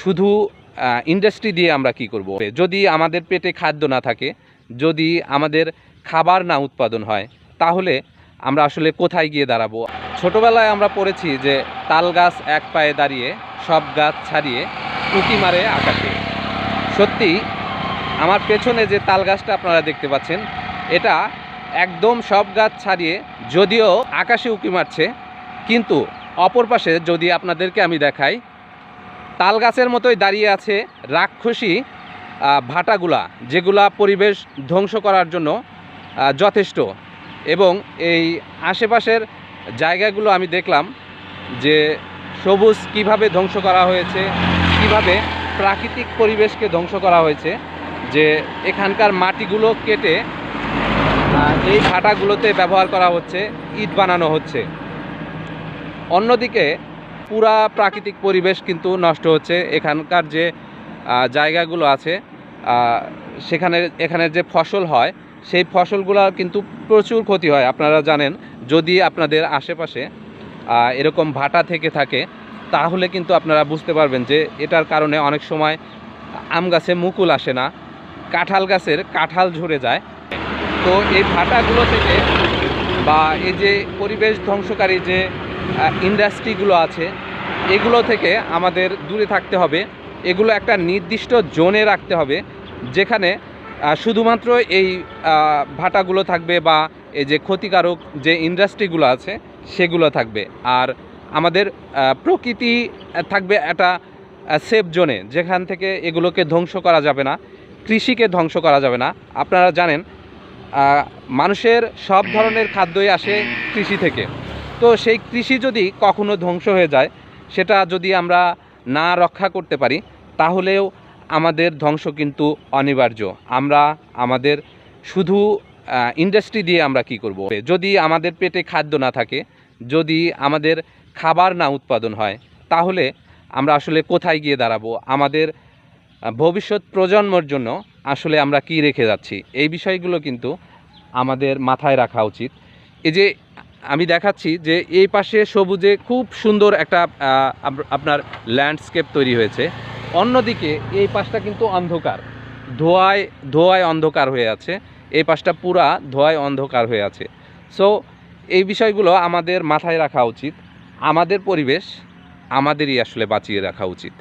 শুধু ইন্ডাস্ট্রি দিয়ে আমরা কি করব? যদি আমাদের পেটে খাদ্য না থাকে, যদি আমাদের খাবার না উৎপাদন হয়, তাহলে আমরা আসলে কোথায় গিয়ে দাঁড়াবো? ছোটবেলায় আমরা পড়েছি যে, তাল গাছ এক পায়ে দাঁড়িয়ে, সব গাছ ছাড়িয়ে উঁকি মারে আকাশে। সত্যি, আমার পেছনে যে তাল গাছটা আপনারা দেখতে পাচ্ছেন, এটা একদম সব গাছ ছাড়িয়ে যদিও আকাশে উঁকি মারছে, কিন্তু অপর পাশে যদি আপনাদেরকে আমি দেখাই তাল গাছের মতোই দাঁড়িয়ে আছে রাক্ষসী ভাটাগুলা, যেগুলা পরিবেশ ধ্বংস করার জন্য যথেষ্ট। এবং এই আশেপাশের জায়গাগুলো আমি দেখলাম যে সবুজ কীভাবে ধ্বংস করা হয়েছে, কীভাবে প্রাকৃতিক পরিবেশকে ধ্বংস করা হয়েছে, যে এখানকার মাটিগুলো কেটে এই ভাটাগুলোতে ব্যবহার করা হচ্ছে, ইট বানানো হচ্ছে। অন্যদিকে পুরা প্রাকৃতিক পরিবেশ কিন্তু নষ্ট হচ্ছে। এখানকার যে জায়গাগুলো আছে সেখানে এখানের যে ফসল হয়, সেই ফসলগুলো কিন্তু প্রচুর ক্ষতি হয়, আপনারা জানেন। যদি আপনাদের আশেপাশে এরকম ভাটা থেকে থাকে, তাহলে কিন্তু আপনারা বুঝতে পারবেন যে, এটার কারণে অনেক সময় আম গাছে মুকুল আসে না, কাঁঠাল গাছের কাঁঠাল ঝরে যায়। তো এই ভাটাগুলো থেকে বা এই যে পরিবেশ ধ্বংসকারী যে ইন্ডাস্ট্রিগুলো আছে, এগুলো থেকে আমাদের দূরে থাকতে হবে। এগুলো একটা নির্দিষ্ট জোনে রাখতে হবে, যেখানে শুধুমাত্র এই ভাটাগুলো থাকবে বা এই যে ক্ষতিকারক যে ইন্ডাস্ট্রিগুলো আছে, সেগুলো থাকবে। আর আমাদের প্রকৃতি থাকবে একটা সেফ জোনে যেখান থেকে এগুলোকে ধ্বংস করা যাবে না, কৃষিকে ধ্বংস করা যাবে না। আপনারা জানেন মানুষের সব ধরনের খাদ্যই আসে কৃষি থেকে। তো সেই কৃষি যদি কখনো ধ্বংস হয়ে যায়, সেটা যদি আমরা না রক্ষা করতে পারি, তাহলেও আমাদের ধ্বংস কিন্তু অনিবার্য। আমরা আমাদের শুধু ইন্ডাস্ট্রি দিয়ে আমরা কি করব? যদি আমাদের পেটে খাদ্য না থাকে, যদি আমাদের খাবার না উৎপাদন হয়, তাহলে আমরা আসলে কোথায় গিয়ে দাঁড়াবো? আমাদের ভবিষ্যৎ প্রজন্মর জন্য আসলে আমরা কি রেখে যাচ্ছি? এই বিষয়গুলো কিন্তু আমাদের মাথায় রাখা উচিত। এই যে আমি দেখাচ্ছি যে এই পাশে সবুজে খুব সুন্দর একটা আপনার ল্যান্ডস্কেপ তৈরি হয়েছে। অন্যদিকে এই পাশটা কিন্তু অন্ধকার। ধোঁয়ায় ধোঁয়ায় অন্ধকার হয়ে আছে। এই পাশটা পুরা ধোঁয়ায় অন্ধকার হয়ে আছে। সো এই বিষয়গুলো আমাদের মাথায় রাখা উচিত। আমাদের পরিবেশ আমাদেরই আসলে বাঁচিয়ে রাখা উচিত।